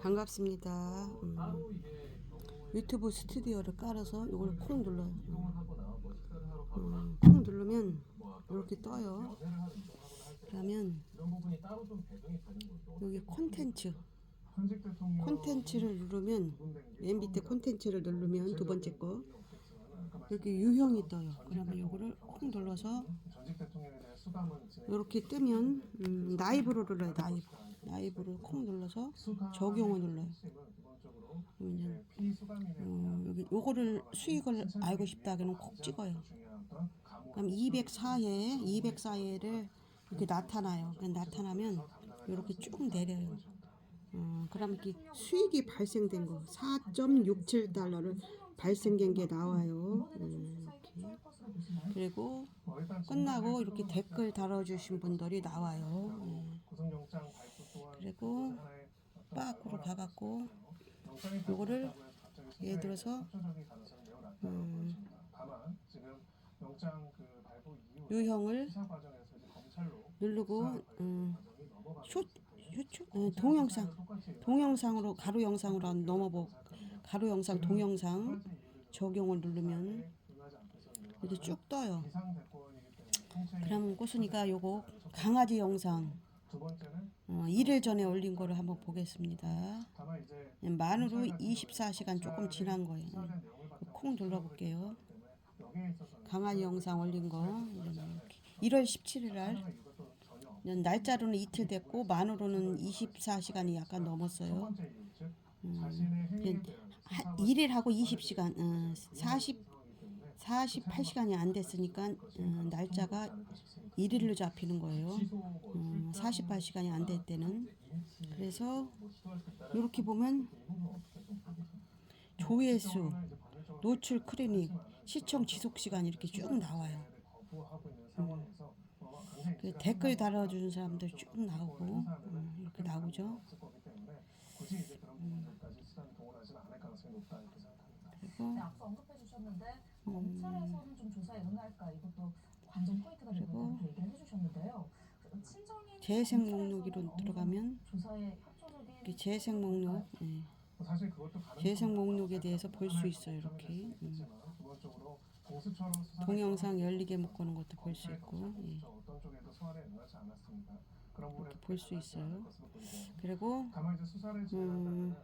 반갑습니다. 음, 유튜브 스튜디오를 깔아서 이걸 콩 눌러요. 음, 콩 누르면 이렇게 떠요. 그러면 여기 콘텐츠 콘텐츠를 누르면 맨 밑에 콘텐츠를 누르면 두 번째 거 여기 유형이 떠요. 그러면 이거를 콩 눌러서 이렇게 뜨면 음, 나이브로 눌러요. 나이브 나이브를 콩 눌러서 적용을 눌러요. 그러면 어, 여기 요거를 수익을 알고 싶다 하면 콕 찍어요. 그럼 204회 204회를 이렇게 나타나요. 그 나타나면 이렇게 쭉 내려요. 어, 그럼 이렇게 수익이 발생된 거 4.67달러를 발생된 게 나와요. 음, 이렇게. 그리고 끝나고 이렇게 댓글 달아주신 분들이 나와요. 예. 그리고 빡으로 가갖고 요거를 예를 들어서 음, 유형을 누르고 음, 쇼, 쇼츠 어, 동영상. 동영상으로 가로 영상으로 안 넘어보 가로 영상 동영상 적용을 누르면 이렇게 쭉 떠요. 그럼 꼬순이가 요거 강아지 영상 어, 일일 전에 올린 거를 한번 보겠습니다. 만으로 24시간 조금 지난 거예요. 콩 눌러볼게요. 강아지 영상 올린 거 이렇게 1월 17일 날 날짜로는 이틀 됐고 만으로는 24시간이 약간 넘었어요. 음, 하- 일일하고 20시간, 어, 40, 48시간이 안 됐으니까 어, 날짜가 일일로 잡히는 거예요. 음, 48시간이 안 될 때는. 그래서 이렇게 보면 조회수, 노출 클리닉, 시청 지속 시간 이렇게 쭉 나와요. 음. 그 댓글 달아주는 사람들 쭉 나오고 음, 이렇게 나오죠. 그리고 네, 앞서 언급해 주셨는데 검찰에서는 좀 조사에 응할까 이것도 관전 포인트가 될 그리고 거라고 얘기를 해주셨는데요. 그 친정인 재생 목록으로 들어가면 정도 조사에 협조적인 이렇게 재생 목록, 예. 재생 목록에 대해서 볼 수 있어요. 이렇게 음. 동영상 열리게 묶어놓은 것도 볼 수 있고 예. 이렇게 볼 수 있어요. 그리고 음.